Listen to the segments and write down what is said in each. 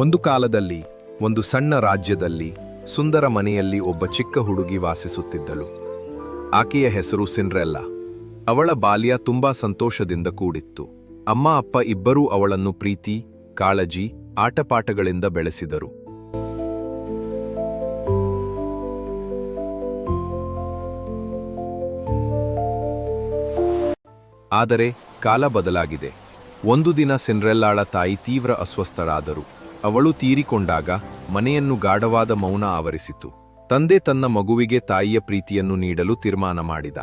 ಒಂದು ಕಾಲದಲ್ಲಿ, ಒಂದು ಸಣ್ಣ ರಾಜ್ಯದಲ್ಲಿ, ಸುಂದರ ಮನೆಯಲ್ಲಿ ಒಬ್ಬ ಚಿಕ್ಕ ಹುಡುಗಿ ವಾಸಿಸುತ್ತಿದ್ದಳು. ಆಕೆಯ ಹೆಸರು ಸಿನ್ರೆಲ್ಲ ಅವಳ ಬಾಲ್ಯ ತುಂಬಾ ಸಂತೋಷದಿಂದ ಕೂಡಿತ್ತು. ಅಮ್ಮ, ಅಪ್ಪ ಇಬ್ಬರೂ ಅವಳನ್ನು ಪ್ರೀತಿ, ಕಾಳಜಿ, ಆಟಪಾಠಗಳಿಂದ ಬೆಳೆಸಿದರು. ಆದರೆ, ಕಾಲ ಬದಲಾಗಿದೆ. ಒಂದು ದಿನ ಸಿನ್ರೆಲ್ಲಾಳ ತಾಯಿ ತೀವ್ರ ಅಸ್ವಸ್ಥರಾದರು. ಅವಳು ತೀರಿಕೊಂಡಾಗ ಮನೆಯನ್ನು ಗಾಢವಾದ ಮೌನ ಆವರಿಸಿತು. ತಂದೆ ತನ್ನ ಮಗುವಿಗೆ ತಾಯಿಯ ಪ್ರೀತಿಯನ್ನು ನೀಡಲು ತೀರ್ಮಾನ ಮಾಡಿದ.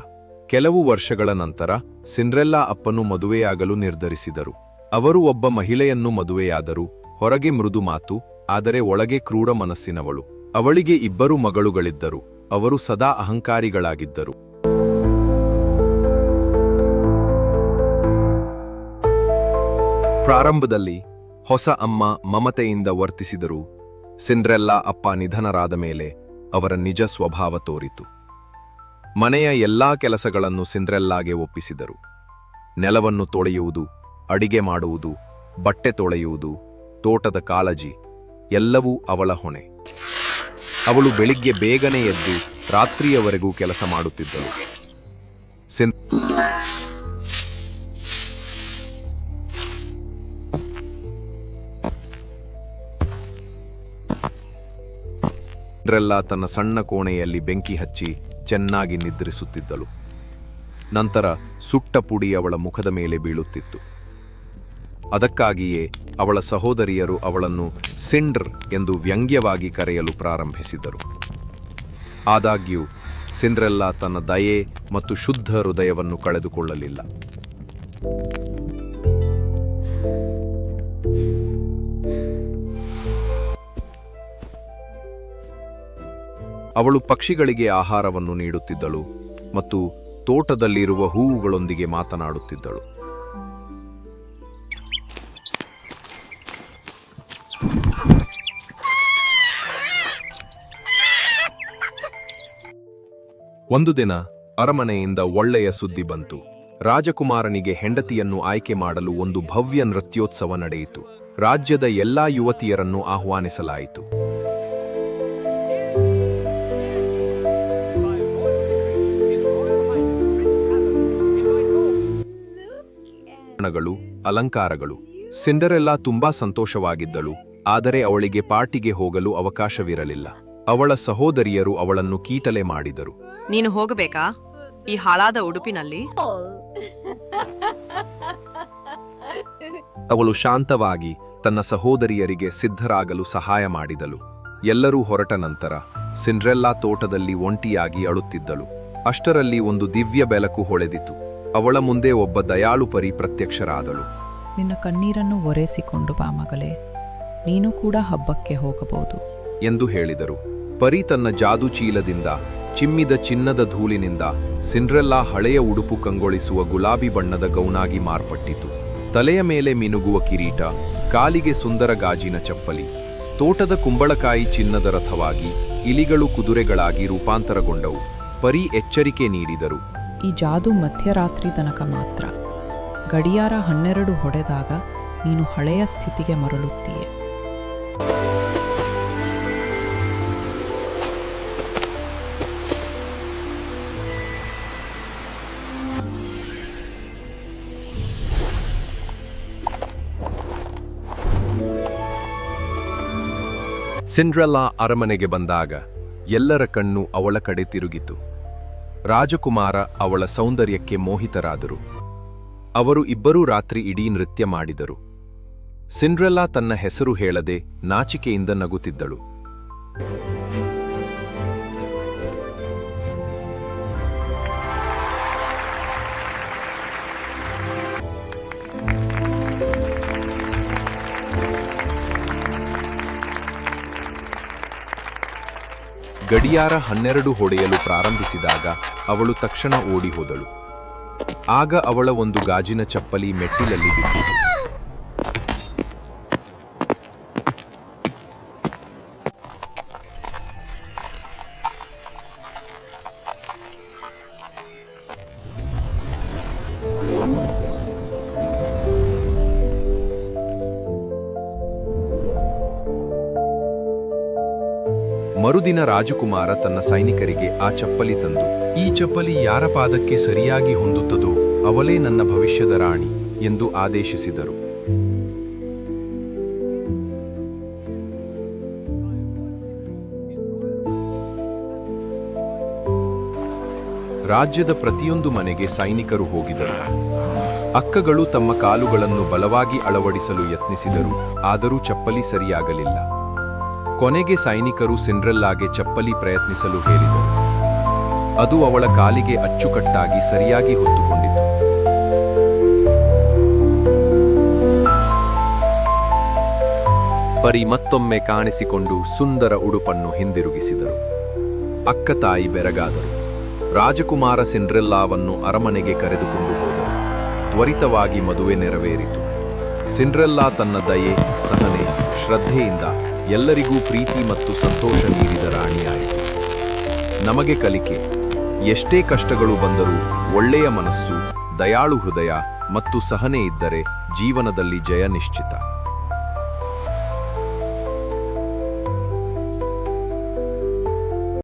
ಕೆಲವು ವರ್ಷಗಳ ನಂತರ ಸಿಂಡ್ರೆಲ್ಲಾ ಅಪ್ಪನು ಮದುವೆಯಾಗಲು ನಿರ್ಧರಿಸಿದರು. ಅವರು ಒಬ್ಬ ಮಹಿಳೆಯನ್ನು ಮದುವೆಯಾದರು ಹೊರಗೆ ಮೃದು ಮಾತು, ಆದರೆ ಒಳಗೆ ಕ್ರೂರ ಮನಸ್ಸಿನವಳು. ಅವಳಿಗೆ ಇಬ್ಬರು ಮಗಳುಗಳಿದ್ದರು. ಅವರು ಸದಾ ಅಹಂಕಾರಿಗಳಾಗಿದ್ದರು. ಪ್ರಾರಂಭದಲ್ಲಿ ಹೊಸ ಅಮ್ಮ ಮಮತೆಯಿಂದ ವರ್ತಿಸಿದರು. ಸಿಂಡ್ರೆಲ್ಲಾ ಅಪ್ಪ ನಿಧನರಾದ ಮೇಲೆ ಅವರ ನಿಜ ಸ್ವಭಾವ ತೋರಿತು. ಮನೆಯ ಎಲ್ಲಾ ಕೆಲಸಗಳನ್ನು ಸಿಂಡ್ರೆಲ್ಲಾಗೆ ಒಪ್ಪಿಸಿದರು. ನೆಲವನ್ನು ತೊಳೆಯುವುದು, ಅಡಿಗೆ ಮಾಡುವುದು, ಬಟ್ಟೆ ತೊಳೆಯುವುದು, ತೋಟದ ಕಾಳಜಿ ಎಲ್ಲವೂ ಅವಳ ಹೊಣೆ. ಅವಳು ಬೆಳಿಗ್ಗೆ ಬೇಗನೆ ಎದ್ದು ರಾತ್ರಿಯವರೆಗೂ ಕೆಲಸ ಮಾಡುತ್ತಿದ್ದಳು. ಸಿನ್ ಸಿಂಡ್ರೆಲ್ಲಾ ತನ್ನ ಸಣ್ಣ ಕೋಣೆಯಲ್ಲಿ ಬೆಂಕಿ ಹಚ್ಚಿ ಚೆನ್ನಾಗಿ ನಿದ್ರಿಸುತ್ತಿದ್ದಳು. ನಂತರ ಸುಟ್ಟ ಪುಡಿ ಅವಳ ಮುಖದ ಮೇಲೆ ಬೀಳುತ್ತಿತ್ತು. ಅದಕ್ಕಾಗಿಯೇ ಅವಳ ಸಹೋದರಿಯರು ಅವಳನ್ನು ಸಿಂಡ್ರ್ ಎಂದು ವ್ಯಂಗ್ಯವಾಗಿ ಕರೆಯಲು ಪ್ರಾರಂಭಿಸಿದರು. ಆದಾಗ್ಯೂ, ಸಿಂಡ್ರೆಲ್ಲಾ ತನ್ನ ದಯೆ ಮತ್ತು ಶುದ್ಧ ಹೃದಯವನ್ನು ಕಳೆದುಕೊಳ್ಳಲಿಲ್ಲ. ಅವಳು ಪಕ್ಷಿಗಳಿಗೆ ಆಹಾರವನ್ನು ನೀಡುತ್ತಿದ್ದಳು ಮತ್ತು ತೋಟದಲ್ಲಿರುವ ಹೂವುಗಳೊಂದಿಗೆ ಮಾತನಾಡುತ್ತಿದ್ದಳು. ಒಂದು ದಿನ ಅರಮನೆಯಿಂದ ಒಳ್ಳೆಯ ಸುದ್ದಿ ಬಂತು. ರಾಜಕುಮಾರನಿಗೆ ಹೆಂಡತಿಯನ್ನು ಆಯ್ಕೆ ಮಾಡಲು ಒಂದು ಭವ್ಯ ನೃತ್ಯೋತ್ಸವ ನಡೆಯಿತು. ರಾಜ್ಯದ ಎಲ್ಲಾ ಯುವತಿಯರನ್ನು ಆಹ್ವಾನಿಸಲಾಯಿತು. ಬಣ್ಣಗಳು ಅಲಂಕಾರಗಳು. ಸಿಂಡರೆಲ್ಲಾ ತುಂಬಾ ಸಂತೋಷವಾಗಿದ್ದಳು ಆದರೆ ಅವಳಿಗೆ ಪಾರ್ಟಿಗೆ ಹೋಗಲು ಅವಕಾಶವಿರಲಿಲ್ಲ. ಅವಳ ಸಹೋದರಿಯರು ಅವಳನ್ನು ಕೀಟಲೆ ಮಾಡಿದರು. ನೀನು ಹೋಗಬೇಕಾ? ಈ ಹಾಳಾದ ಉಡುಪಿನಲ್ಲಿ? ಅವಳು ಶಾಂತವಾಗಿ ತನ್ನ ಸಹೋದರಿಯರಿಗೆ ಸಿದ್ಧರಾಗಲು ಸಹಾಯ ಮಾಡಿದಳು. ಎಲ್ಲರೂ ಹೊರಟ ನಂತರ ಸಿಂಡ್ರೆಲ್ಲಾ ತೋಟದಲ್ಲಿ ಒಂಟಿಯಾಗಿ ಅಳುತ್ತಿದ್ದಳು. ಅಷ್ಟರಲ್ಲಿ ಒಂದು ದಿವ್ಯ ಬೆಲಕು ಹೊಳೆದಿತು. ಅವಳ ಮುಂದೆ ಒಬ್ಬ ದಯಾಳು ಪರಿ ಪ್ರತ್ಯಕ್ಷರಾದಳು ನಿನ್ನ ಕಣ್ಣೀರನ್ನು ಒರೆಸಿಕೊಂಡು ಬಾ ಮಗಳೇ ನೀನು ಕೂಡ ಹಬ್ಬಕ್ಕೆ ಹೋಗಬಹುದು ಎಂದು ಹೇಳಿದರು. ಪರಿ ತನ್ನ ಜಾದು ಚೀಲದಿಂದ ಚಿಮ್ಮಿದ ಚಿನ್ನದ ಧೂಳಿನಿಂದ ಸಿಂಡ್ರೆಲ್ಲಾ ಹಳೆಯ ಉಡುಪು ಕಂಗೊಳಿಸುವ ಗುಲಾಬಿ ಬಣ್ಣದ ಗೌನಾಗಿ ಮಾರ್ಪಟ್ಟಿತು. ತಲೆಯ ಮೇಲೆ ಮಿನುಗುವ ಕಿರೀಟ ಕಾಲಿಗೆ ಸುಂದರ ಗಾಜಿನ ಚಪ್ಪಲಿ ತೋಟದ ಕುಂಬಳಕಾಯಿ ಚಿನ್ನದ ರಥವಾಗಿ ಇಲಿಗಳು ಕುದುರೆಗಳಾಗಿ ರೂಪಾಂತರಗೊಂಡವು. ಪರಿ ಎಚ್ಚರಿಕೆ ನೀಡಿದರು. ಈ ಜಾದು ಮಧ್ಯರಾತ್ರಿ ತನಕ ಮಾತ್ರ. ಗಡಿಯಾರ ಹನ್ನೆರಡು ಹೊಡೆದಾಗ ನೀನು ಹಳೆಯ ಸ್ಥಿತಿಗೆ ಮರಳುತ್ತೀಯ. ಸಿಂಡ್ರೆಲ್ಲಾ ಅರಮನೆಗೆ ಬಂದಾಗ ಎಲ್ಲರ ಕಣ್ಣು ಅವಳ ಕಡೆ ತಿರುಗಿತು. ರಾಜಕುಮಾರ ಅವಳ ಸೌಂದರ್ಯಕ್ಕೆ ಮೋಹಿತರಾದರು. ಅವರು ಇಬ್ಬರೂ ರಾತ್ರಿ ಇಡೀ ನೃತ್ಯ ಮಾಡಿದರು. ಸಿಂಡ್ರೆಲ್ಲಾ ತನ್ನ ಹೆಸರು ಹೇಳದೆ ನಾಚಿಕೆಯಿಂದ ನಗುತ್ತಿದ್ದಳು. ಗಡಿಯಾರ ಹನ್ನೆರಡು ಹೊಡೆಯಲು ಪ್ರಾರಂಭಿಸಿದಾಗ ಅವಳು ತಕ್ಷಣ ಓಡಿ ಹೋದಳು. ಆಗ ಅವಳ ಒಂದು ಗಾಜಿನ ಚಪ್ಪಲಿ ಮೆಟ್ಟಿಲಲ್ಲಿ ಬಿದ್ದಿತು. ಮರುದಿನ ರಾಜಕುಮಾರ ತನ್ನ ಸೈನಿಕರಿಗೆ ಆ ಚಪ್ಪಲಿ ತಂದು, ಈ ಚಪ್ಪಲಿ ಯಾರ ಪಾದಕ್ಕೆ ಸರಿಯಾಗಿ ಹೊಂದುತ್ತದೋ ಅವಳೇ ನನ್ನ ಭವಿಷ್ಯದ ರಾಣಿ ಎಂದು ಆದೇಶಿಸಿದರು. ರಾಜ್ಯದ ಪ್ರತಿಯೊಂದು ಮನೆಗೆ ಸೈನಿಕರು ಹೋಗಿದರು. ಅಕ್ಕಗಳು ತಮ್ಮ ಕಾಲುಗಳನ್ನು ಬಲವಾಗಿ ಅಳವಡಿಸಲು ಯತ್ನಿಸಿದರು, ಆದರೂ ಚಪ್ಪಲಿ ಸರಿಯಾಗಲಿಲ್ಲ. ಕೊನೆಗೆ ಸೈನಿಕರು ಸಿಂಡ್ರೆಲ್ಲಾಗೆ ಚಪ್ಪಲಿ ಪ್ರಯತ್ನಿಸಲು ಹೇಳಿದರು. ಅದು ಅವಳ ಕಾಲಿಗೆ ಅಚ್ಚುಕಟ್ಟಾಗಿ ಸರಿಯಾಗಿ ಹೊತ್ತುಕೊಂಡಿತು. ಪರಿ ಮತ್ತೊಮ್ಮೆ ಕಾಣಿಸಿಕೊಂಡು ಸುಂದರ ಉಡುಪನ್ನು ಹಿಂದಿರುಗಿಸಿದರು. ಅಕ್ಕ ತಾಯಿ ಬೆರಗಾದರು. ರಾಜಕುಮಾರ ಸಿಂಡ್ರೆಲ್ಲಾವನ್ನು ಅರಮನೆಗೆ ಕರೆದುಕೊಂಡು ಹೋದರು. ತ್ವರಿತವಾಗಿ ಮದುವೆ ನೆರವೇರಿತು. ಸಿಂಡ್ರೆಲ್ಲಾ ತನ್ನ ದಯೆ, ಸಹನೆ, ಶ್ರದ್ಧೆಯಿಂದ ಎಲ್ಲರಿಗೂ ಪ್ರೀತಿ ಮತ್ತು ಸಂತೋಷ ನೀಡಿದ ರಾಣಿಯಾಯಿತು. ನಮಗೆ ಕಲಿಕೆ, ಎಷ್ಟೇ ಕಷ್ಟಗಳು ಬಂದರೂ ಒಳ್ಳೆಯ ಮನಸ್ಸು, ದಯಾಳು ಹೃದಯ ಮತ್ತು ಸಹನೆ ಇದ್ದರೆ ಜೀವನದಲ್ಲಿ ಜಯ ನಿಶ್ಚಿತ.